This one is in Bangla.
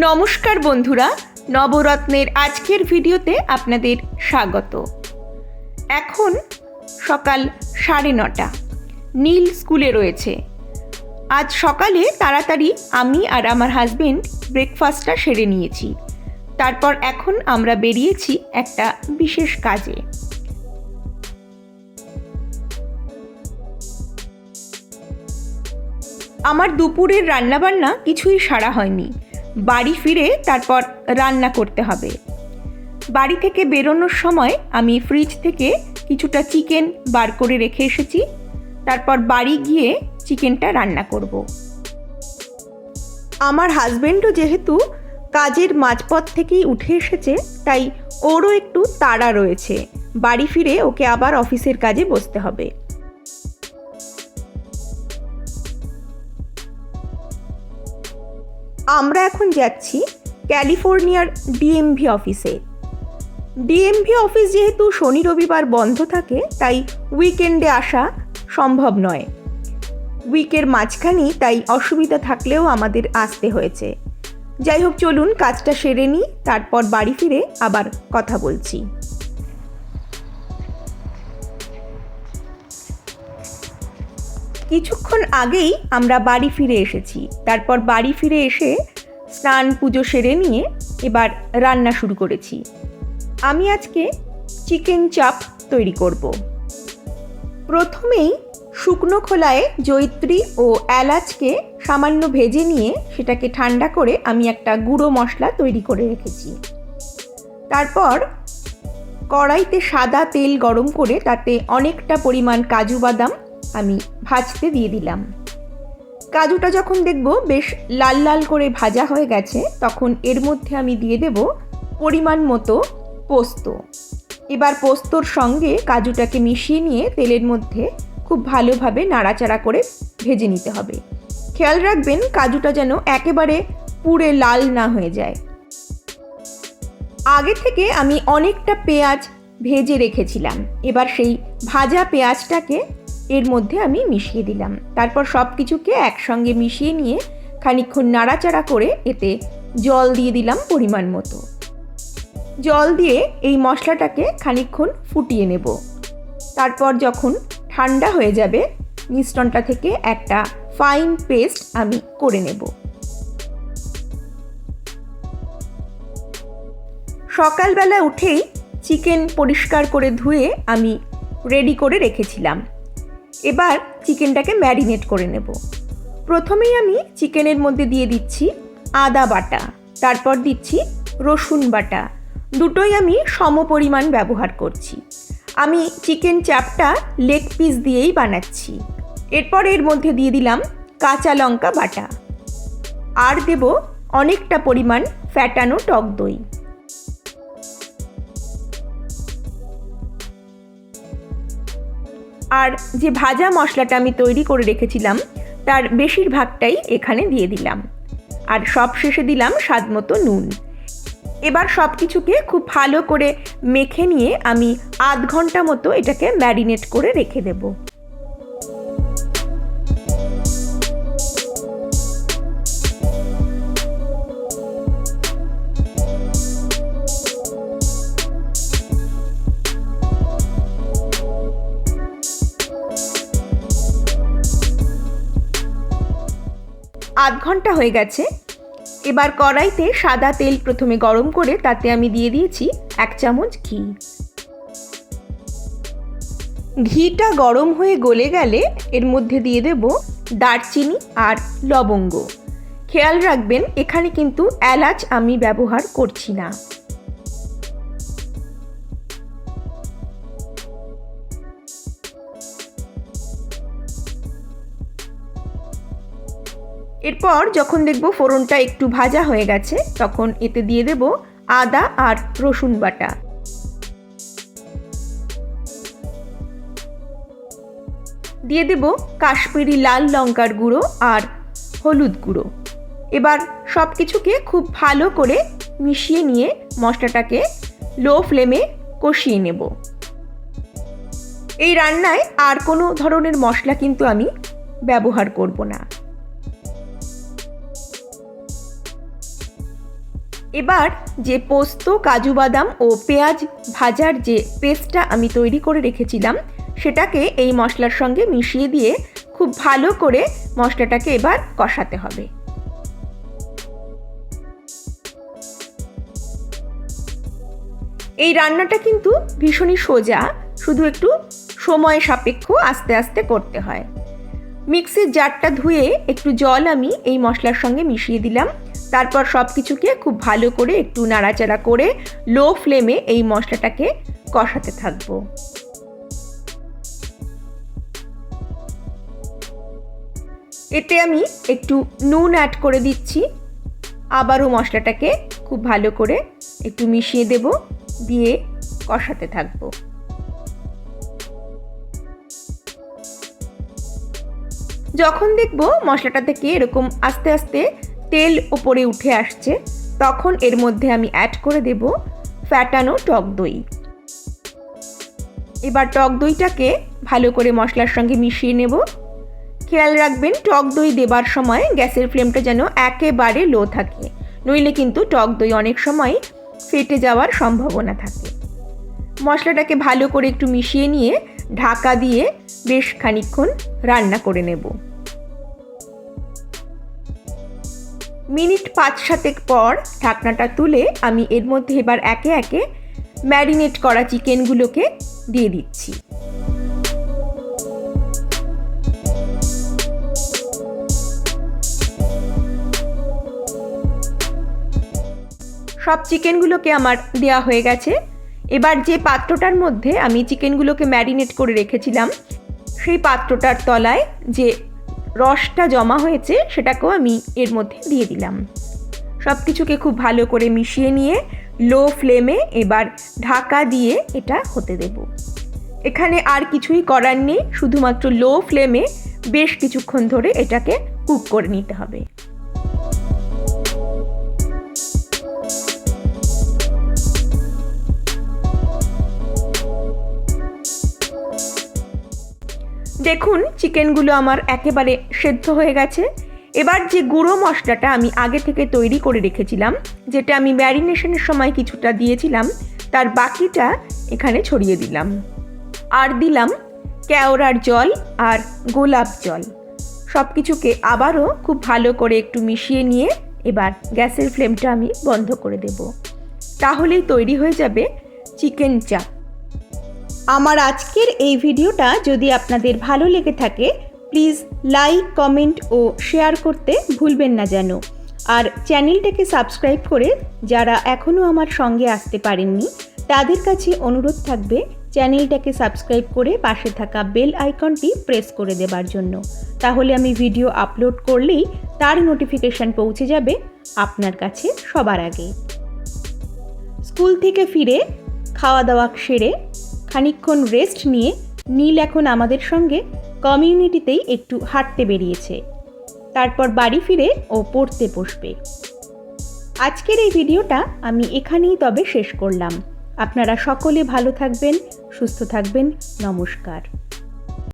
নমস্কার বন্ধুরা, নবরত্নের আজকের ভিডিওতে আপনাদের স্বাগত। এখন সকাল সাড়ে নটা, নীল স্কুলে রয়েছে। আজ সকালে তাড়াতাড়ি আমি আর আমার হাজবেন্ড ব্রেকফাস্টটা সেরে নিয়েছি। তারপর এখন আমরা বেরিয়েছি একটা বিশেষ কাজে। আমার দুপুরের রান্নাবান্না কিছুই সারা হয়নি। বাড়ি ফিরে তারপর রান্না করতে হবে। বাড়ি থেকে বেরোনোর সময় আমি ফ্রিজ থেকে কিছুটা চিকেন বার করে রেখে এসেছি। তারপর বাড়ি গিয়ে চিকেনটা রান্না করব। আমার হাজবেন্ডও যেহেতু কাজের মাঝপথ থেকেই উঠে এসেছে, তাই ওরও একটু তাড়া রয়েছে। বাড়ি ফিরে ওকে আবার অফিসের কাজে বসতে হবে। আমরা এখন যাচ্ছি ক্যালিফোর্নিয়ার ডিএমভি অফিসে। ডিএমভি অফিস যেহেতু শনি রবিবার বন্ধ থাকে, তাই উইকেন্ডে আসা সম্ভব নয়। উইকের মাঝখানেই তাই অসুবিধা থাকলেও আমাদের আসতে হয়েছে। যাই হোক, চলুন, কাজটা সেরে নিই, তারপর বাড়ি ফিরে আবার কথা বলছি। কিছুক্ষণ আগেই আমরা বাড়ি ফিরে এসেছি। তারপর বাড়ি ফিরে এসে স্নান পুজো সেরে নিয়ে এবার রান্না শুরু করেছি। আমি আজকে চিকেন চাপ তৈরি করব। প্রথমেই শুকনো খোলায় জৈত্রী ও এলাচকে সামান্য ভেজে নিয়ে সেটাকে ঠান্ডা করে আমি একটা গুঁড়ো মশলা তৈরি করে রেখেছি। তারপর কড়াইতে সাদা তেল গরম করে তাতে অনেকটা পরিমাণ কাজু বাদাম আমি ভাজতে দিয়ে দিলাম। কাজুটা যখন দেখব বেশ লাল লাল করে ভাজা হয়ে গেছে, তখন এর মধ্যে আমি দিয়ে দেব পরিমাণ মতো পোস্ত। এবার পোস্তর সঙ্গে কাজুটাকে মিশিয়ে নিয়ে তেলের মধ্যে খুব ভালোভাবে নাড়াচাড়া করে ভেজে নিতে হবে। খেয়াল রাখবেন কাজুটা যেন একেবারে পুড়ে লাল না হয়ে যায়। আগে থেকে আমি অনেকটা পেঁয়াজ ভেজে রেখেছিলাম। এবার সেই ভাজা পেঁয়াজটাকে এর মধ্যে আমি মিশিয়ে দিলাম। তারপর সব কিছুকে একসঙ্গে মিশিয়ে নিয়ে খানিক্ষণ নাড়াচাড়া করে এতে জল দিয়ে দিলাম পরিমাণ মতো। জল দিয়ে এই মশলাটাকে খানিক্ষণ ফুটিয়ে নেব। তারপর যখন ঠান্ডা হয়ে যাবে, মিশ্রণটা থেকে একটা ফাইন পেস্ট আমি করে নেব। সকালবেলা উঠেই চিকেন পরিষ্কার করে ধুয়ে আমি রেডি করে রেখেছিলাম। এবার চিকেনটাকে ম্যারিনেট করে নেব। প্রথমেই আমি চিকেনের মধ্যে দিয়ে দিচ্ছি আদা বাটা, তারপর দিচ্ছি রসুন বাটা। দুটোই আমি সম পরিমাণ ব্যবহার করছি। আমি চিকেন চাপটা লেগ পিস দিয়েই বানাচ্ছি। এরপর এর মধ্যে দিয়ে দিলাম কাঁচা লঙ্কা বাটা। আর দেব অনেকটা পরিমাণ ফ্যাটানো টক দই। আর যে ভাজা মশলাটা আমি তৈরি করে রেখেছিলাম, তার বেশিরভাগটাই এখানে দিয়ে দিলাম। আর সব শেষে দিলাম স্বাদ মতো নুন। এবার সব কিছুকে খুব ভালো করে মেখে নিয়ে আমি আধ ঘণ্টা মতো এটাকে ম্যারিনেট করে রেখে দেবো। আধ ঘণ্টা হয়ে গেছে। এবার কড়াইতে সাদা তেল প্রথমে গরম করে তাতে আমি দিয়ে দিয়েছি এক চামচ ঘি। ঘিটা গরম হয়ে গলে গেলে এর মধ্যে দিয়ে দেব দারচিনি আর লবঙ্গ। খেয়াল রাখবেন, এখানে কিন্তু এলাচ আমি ব্যবহার করছি না। এরপর যখন দেখব ফোড়নটা একটু ভাজা হয়ে গেছে, তখন এতে দিয়ে দেব আদা আর রসুন বাটা। দিয়ে দেব কাশ্মীরি লাল লঙ্কার গুঁড়ো আর হলুদ গুঁড়ো। এবার সব কিছুকে খুব ভালো করে মিশিয়ে নিয়ে মশলাটাকে লো ফ্লেমে কষিয়ে নেব। এই রান্নায় আর কোনো ধরনের মশলা কিন্তু আমি ব্যবহার করব না। এবার যে পোস্ত, কাজু বাদাম ও পেঁয়াজ ভাজার যে পেস্টটা আমি তৈরি করে রেখেছিলাম, সেটাকে এই মশলার সঙ্গে মিশিয়ে দিয়ে খুব ভালো করে মশলাটাকে এবার কষাতে হবে। এই রান্নাটা কিন্তু ভীষণই সোজা, শুধু একটু সময় সাপেক্ষ আস্তে আস্তে করতে হয়। মিক্সির জারটা ধুয়ে একটু জল আমি এই মশলার সঙ্গে মিশিয়ে দিলাম। তারপর সব কিছুকে খুব ভালো করে একটু নাড়াচাড়া করে লো ফ্লেমে এই মশলাটাকে কষাতে থাকব। এতে আমি একটু নুন অ্যাড করে দিচ্ছি। আবারও মশলাটাকে খুব ভালো করে একটু মিশিয়ে দেব, দিয়ে কষাতে থাকব। যখন দেখব মশলাটা থেকে এরকম আস্তে আস্তে তেল ওপরে উঠে আসছে, তখন এর মধ্যে আমি অ্যাড করে দেব ফ্যাটানো টক দই। এবার টক দইটাকে ভালো করে মশলার সঙ্গে মিশিয়ে নেব। খেয়াল রাখবেন, টক দই দেবার সময় গ্যাসের ফ্লেমটা যেন একেবারে লো থাকে, নইলে কিন্তু টক দই অনেক সময় ফেটে যাওয়ার সম্ভাবনা থাকে। মশলাটাকে ভালো করে একটু মিশিয়ে নিয়ে ঢাকা দিয়ে বেশ খানিক্ষণ রান্না করে নেব। মিনিট পাঁচ সাতেক পর ঢাকনাটা তুলে আমি এর মধ্যে এবার একে একে ম্যারিনেট করা চিকেনগুলোকে দিয়ে দিচ্ছি। সব চিকেনগুলোকে আমার দেওয়া হয়ে গেছে। এবার যে পাত্রটার মধ্যে আমি চিকেনগুলোকে ম্যারিনেট করে রেখেছিলাম, সেই পাত্রটার তলায় যে রসটা জমা হয়েছে, সেটাকেও আমি এর মধ্যে দিয়ে দিলাম। সব কিছুকে খুব ভালো করে মিশিয়ে নিয়ে লো ফ্লেমে এবার ঢাকা দিয়ে এটা হতে দেব। এখানে আর কিছুই করার নেই, শুধুমাত্র লো ফ্লেমে বেশ কিছুক্ষণ ধরে এটাকে কুক করে নিতে হবে। দেখুন, চিকেনগুলো আমার একেবারে সেদ্ধ হয়ে গেছে। এবার যে গুঁড়ো মশলাটা আমি আগে থেকে তৈরি করে রেখেছিলাম, যেটা আমি ম্যারিনেশনের সময় কিছুটা দিয়েছিলাম, তার বাকিটা এখানে ছড়িয়ে দিলাম। আর দিলাম কেওড়ার জল আর গোলাপ জল। সব কিছুকে আবারও খুব ভালো করে একটু মিশিয়ে নিয়ে এবার গ্যাসের ফ্লেমটা আমি বন্ধ করে দেব। তাহলেই তৈরি হয়ে যাবে চিকেন চাপ। আমার আজকের এই ভিডিওটা যদি আপনাদের ভালো লেগে থাকে, প্লিজ লাইক, কমেন্ট ও শেয়ার করতে ভুলবেন না যেন। আর চ্যানেলটাকে সাবস্ক্রাইব করে যারা এখনও আমার সঙ্গে আসতে পারেননি, তাদের কাছে অনুরোধ থাকবে চ্যানেলটাকে সাবস্ক্রাইব করে পাশে থাকা বেল আইকনটি প্রেস করে দেবার জন্য। তাহলে আমি ভিডিও আপলোড করলেই তার নোটিফিকেশান পৌঁছে যাবে আপনার কাছে সবার আগে। স্কুল থেকে ফিরে খাওয়া দাওয়া সেরে খানিক্ষণ রেস্ট নিয়ে নীল এখন আমাদের সঙ্গে কমিউনিটিতেই একটু হাঁটতে বেরিয়েছে। তারপর বাড়ি ফিরে ও পড়তে বসবে। আজকের এই ভিডিওটা আমি এখানেই তবে শেষ করলাম। আপনারা সকলে ভালো থাকবেন, সুস্থ থাকবেন। নমস্কার।